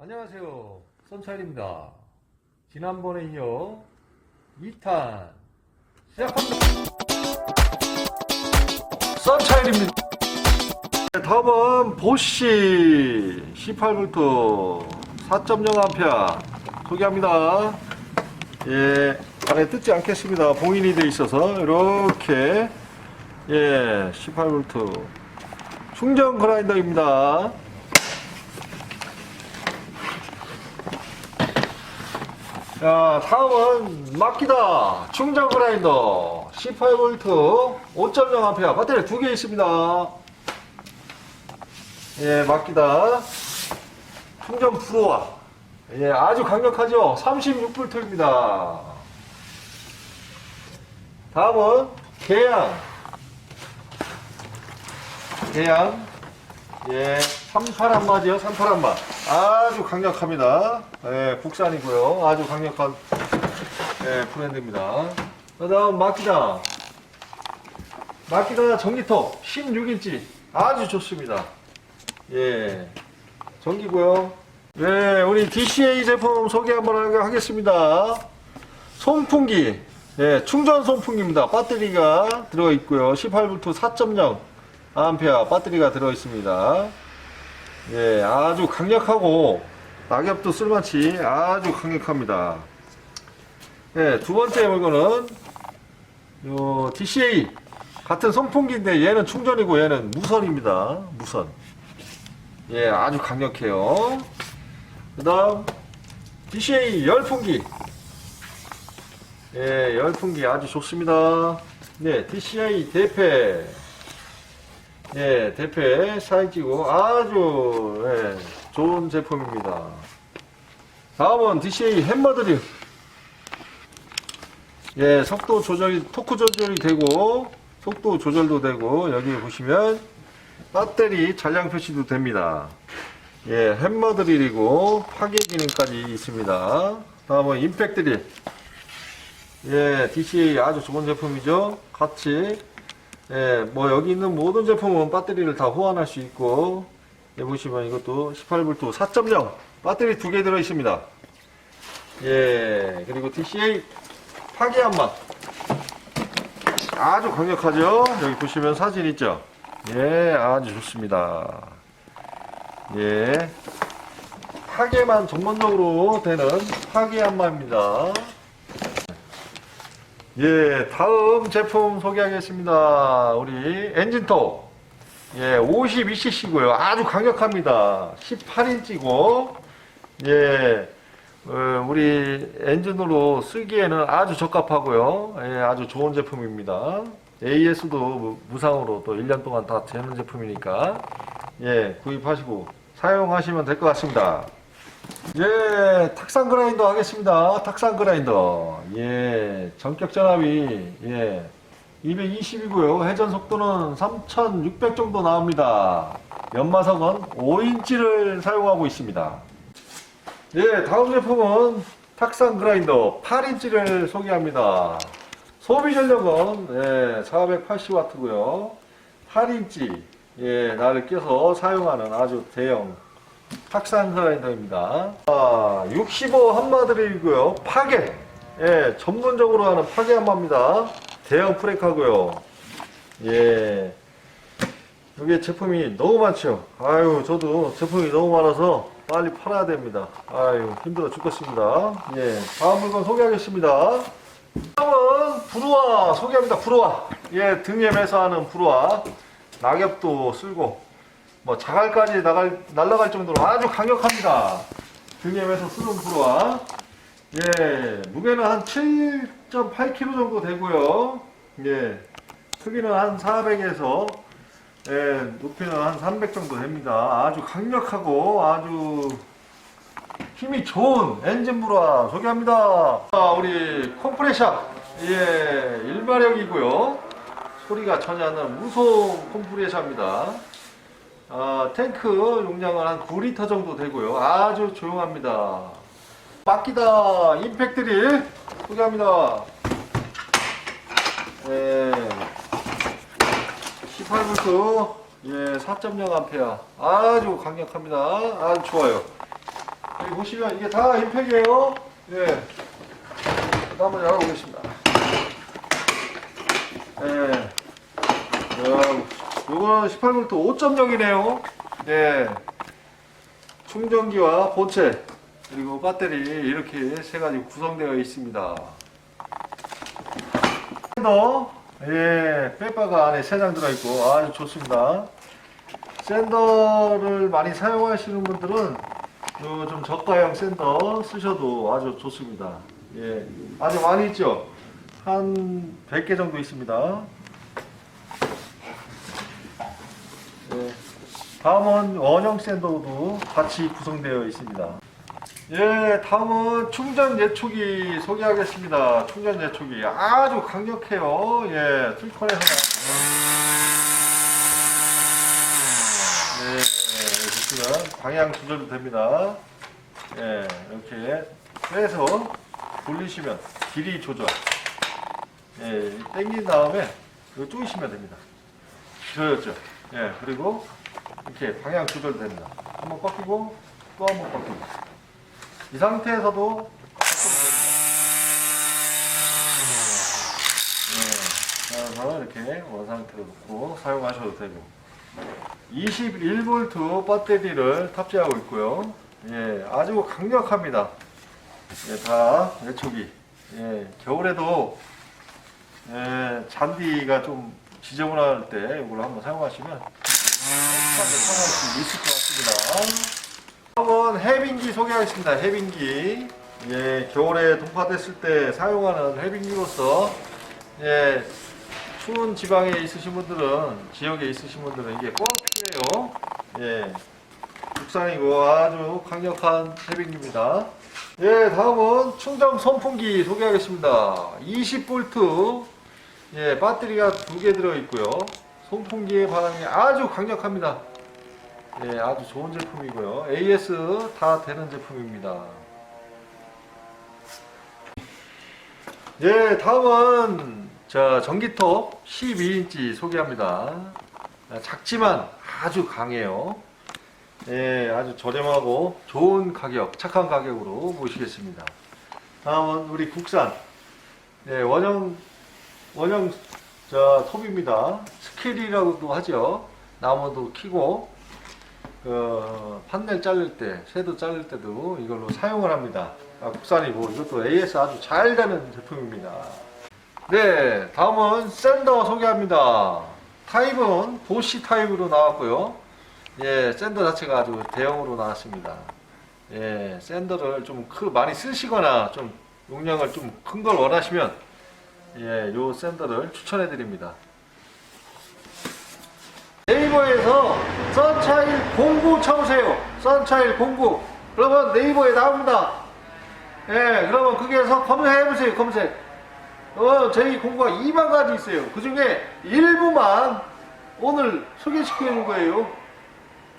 안녕하세요. 선차일입니다. 지난번에 이어 2탄 시작합니다. 선차일입니다. 네, 다음은 보쉬 18V 4.0A 소개합니다. 예, 안에 뜯지 않겠습니다. 봉인이 되어 있어서 이렇게 예, 18V 충전 그라인더입니다. 자, 다음은 마키다 충전 그라인더 18V 5.0A 배터리 두 개 있습니다. 예, 마키다 충전 프로와 예, 아주 강력하죠. 36V입니다. 다음은 계양 계양 예, 38안마지요, 38안마. 아주 강력합니다. 예, 국산이고요. 아주 강력한 예, 브랜드입니다. 그 다음 마키다. 마키다 전기톱 16인치. 아주 좋습니다. 예, 전기고요. 예, 우리 DCA 제품 소개 한번 하겠습니다. 송풍기. 예, 충전 송풍기입니다. 배터리가 들어 있고요. 18V 4.0 암페어 배터리가 들어 있습니다. 예, 아주 강력하고 낙엽도 쓸만치 아주 강력합니다. 예, 두 번째 물건은 요 DCA 같은 선풍기인데 얘는 충전이고 얘는 무선입니다. 무선. 예, 아주 강력해요. 그다음 DCA 열풍기. 예, 열풍기 아주 좋습니다. 네, DCI 대패. 예, 대패 사이즈고 아주 예, 좋은 제품입니다. 다음은 DCA 햄머드리. 예, 속도 조절이 토크 조절이 되고 속도 조절도 되고 여기 보시면 배터리 잔량 표시도 됩니다. 예, 햄머 드릴이고 파괴 기능까지 있습니다. 다음은 임팩트릴. 예, DCA 아주 좋은 제품이죠. 같이 예, 뭐 여기 있는 모든 제품은 배터리를 다 호환할 수 있고 여기 보시면 이것도 18V 4.0 배터리 두 개 들어 있습니다. 예, 그리고 DCA 파괴한 맛 아주 강력하죠. 여기 보시면 사진 있죠. 예, 아주 좋습니다. 예, 파괴만 전문적으로 되는 파괴한마입니다. 예, 다음 제품 소개하겠습니다. 우리 엔진톱. 예, 52cc고요. 아주 강력합니다. 18인치고, 예, 어, 우리 엔진으로 쓰기에는 아주 적합하고요. 예, 아주 좋은 제품입니다. AS도 무상으로 또 1년 동안 다 되는 제품이니까, 예, 구입하시고 사용하시면 될 것 같습니다. 예, 탁상 그라인더 하겠습니다. 탁상 그라인더. 예, 전격 전압이 예, 220이고요. 회전 속도는 3,600 정도 나옵니다. 연마석은 5인치를 사용하고 있습니다. 예, 다음 제품은 탁상 그라인더 8인치를 소개합니다. 소비 전력은 예, 480W고요. 8인치 예, 나를 껴서 사용하는 아주 대형 그라인더입니다. 아, 65 한마드릴이고요. 파괴. 예, 전문적으로 하는 파괴 한마입니다. 대형 프레카고요. 예. 여기 제품이 너무 많죠. 아유, 저도 제품이 너무 많아서 빨리 팔아야 됩니다. 아유, 힘들어 죽겠습니다. 예. 다음 물건 소개하겠습니다. 다음은 브루아 소개합니다. 브루아. 예, 등에 매서하는 브루아. 낙엽도 쓸고 뭐 자갈까지 나갈, 날아갈 정도로 아주 강력합니다. 등염에서 쓰는 브루와 예 무게는 한 7.8kg 정도 되고요. 예 크기는 한 400에서 예 높이는 한 300 정도 됩니다. 아주 강력하고 아주 힘이 좋은 엔진 브루와 소개합니다. 아, 우리 컴프레셔 예 일마력이고요. 소리가 전혀 안 나는 무소음 컴프레셔입니다. 아, 탱크 용량은 한 9리터 정도 되고요. 아주 조용합니다. 맡기다 임팩트리 소개합니다. 예, 18V 예, 4.0A 아주 강력합니다. 아주 좋아요. 여기 보시면 이게 다 임팩이에요. 예. 또 한번 열어보겠습니다. 예. 야, 요거는 18V 5.0이네요. 예. 충전기와 본체 그리고 배터리 이렇게 세 가지 구성되어 있습니다. 샌더 예 빼바가 안에 세 장 들어있고 아주 좋습니다. 샌더를 많이 사용하시는 분들은 요좀 저가형 샌더 쓰셔도 아주 좋습니다. 예 아주 많이 있죠. 한 100개 정도 있습니다. 다음은 원형 샌더도 같이 구성되어 있습니다. 예, 다음은 충전 예초기 소개하겠습니다. 충전 예초기 아주 강력해요. 예, 툴컨에 하나. 예, 보시면 방향 조절도 됩니다. 예, 이렇게 빼서 돌리시면 길이 조절. 예, 당긴 다음에 이거 조이시면 됩니다. 조였죠. 예, 그리고 이렇게 방향 조절도 됩니다. 한번 꺾이고 또 한 번 꺾이고. 이 상태에서도 네, 그래서 이렇게 원 상태로 놓고 사용하셔도 되고 21V 배터리를 탑재하고 있고요. 예, 아주 강력합니다. 예, 다 외초기. 예, 겨울에도 예, 잔디가 좀 지저분할 때 이걸 한번 사용하시면 있을 것 같습니다. 다음은 해빙기 소개하겠습니다. 해빙기. 예, 겨울에 동파됐을 때 사용하는 해빙기로서 예, 추운 지방에 있으신 분들은 지역에 있으신 분들은 이게 꼭 필요해요. 예, 국산이고 아주 강력한 해빙기입니다. 예, 다음은 충전 선풍기 소개하겠습니다. 20V 예, 배터리가 두 개 들어 있고요. 선풍기의 반응이 아주 강력합니다. 예, 아주 좋은 제품이고요. AS 다 되는 제품입니다. 예, 다음은 자 전기톱 12인치 소개합니다. 아, 작지만 아주 강해요. 예, 아주 저렴하고 좋은 가격, 착한 가격으로 모시겠습니다. 다음은 우리 국산 예, 원형 원형 자 톱입니다. 스킬이라고도 하죠. 나무도 키고 그 판넬 자를 때, 쇠도 자를 때도 이걸로 사용을 합니다. 아, 국산이고 이것도 AS 아주 잘 되는 제품입니다. 네, 다음은 샌더 소개합니다. 타입은 보시 타입으로 나왔고요. 예, 샌더 자체가 아주 대형으로 나왔습니다. 예, 샌더를 좀 크, 많이 쓰시거나 좀 용량을 좀 큰 걸 원하시면 예, 요 샌더를 추천해 드립니다. 네이버에서 선차일 공구 쳐보세요. 선차일 공구. 그러면 네이버에 나옵니다. 예, 그러면 거기에서 검색해 보세요. 검색. 어, 저희 공구가 2만 가지 있어요. 그 중에 일부만 오늘 소개시켜 줄 거예요.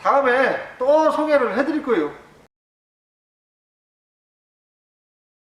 다음에 또 소개를 해드릴 거예요.